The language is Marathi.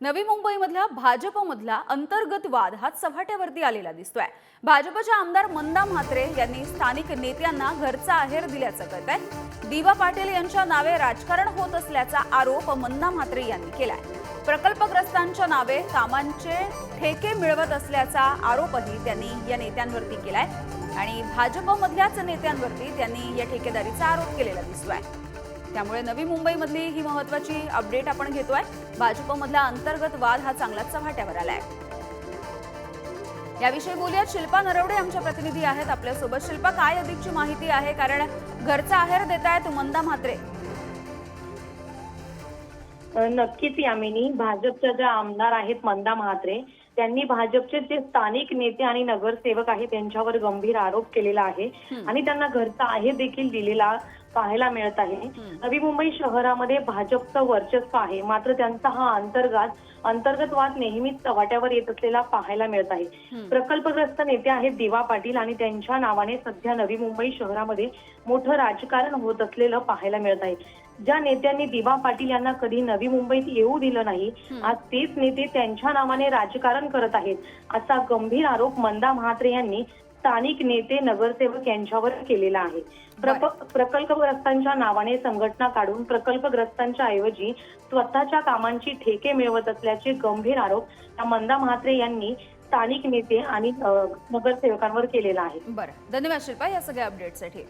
नवी मुंबईमधला भाजपमधला अंतर्गत वाद हा चव्हाट्यावरती आलेला दिसतोय. भाजपच्या आमदार मंदा म्हात्रे यांनी स्थानिक नेत्यांना घरचा आहेर दिल्याचं कळत आहे दिवा पाटील यांच्या नावे राजकारण होत असल्याचा आरोप मंदा म्हात्रे यांनी केलाय. प्रकल्पग्रस्तांच्या नावे कामांचे ठेके मिळवत असल्याचा आरोपही त्यांनी या नेत्यांवरती केलाय. आणि भाजपमधल्याच नेत्यांवरती त्यांनी या ठेकेदारीचा आरोप केलेला दिसतोय. त्यामुळे नवी मुंबईमधली ही महत्वाची अपडेट आपण घेतोय. भाजपमधला अंतर्गत वाद हा चांगलाच चव्हाट्यावर आलाय. याविषयी बोलूयात. शिल्पा नरवडे आमच्या प्रतिनिधी आहेत. आपल्यासोबत शिल्पा काय अधिकची माहिती आहे? कारण घरचा आहेर देतायत मंदा म्हात्रे. नक्कीच यामिनी. भाजपच्या ज्या आमदार आहेत मंदा म्हात्रे त्यांनी भाजपचे जे स्थानिक नेते आणि नगरसेवक आहेत त्यांच्यावर गंभीर आरोप केलेला आहे. आणि त्यांना घरचा आहे देखील दिलेला पाहायला मिळत आहे. नवी मुंबई शहरामध्ये भाजपचं वर्चस्व आहे. मात्र त्यांचा हा अंतर्गत अंतर्गत वाद नेहमीच चव्हाट्यावर येत असलेला पाहायला मिळत आहे. प्रकल्पग्रस्त नेते आहेत दिवा पाटील आणि त्यांच्या नावाने सध्या नवी मुंबई शहरामध्ये मोठं राजकारण होत असलेलं पाहायला मिळत आहे. ज्या नेत्यांनी दिवा पाटील यांना कधी नवी मुंबईत येऊ दिलं नाही आज तेच नेते त्यांच्या नावाने राजकारण करत आहेत. असा गंभीर आरोप मंदा म्हात्रे यांनी स्थानिक नेते नगरसेवक यांच्यावर केलेला आहे. प्रकल्पग्रस्तांच्या नावाने संघटना काढून प्रकल्पग्रस्तांच्या ऐवजी स्वतःच्या कामांची ठेके मिळवत असल्याचे गंभीर आरोप या मंदा म्हात्रे यांनी स्थानिक नेते आणि नगरसेवकांवर केलेला आहे. बरं. धन्यवाद शिल्पा या सगळ्या अपडेटसाठी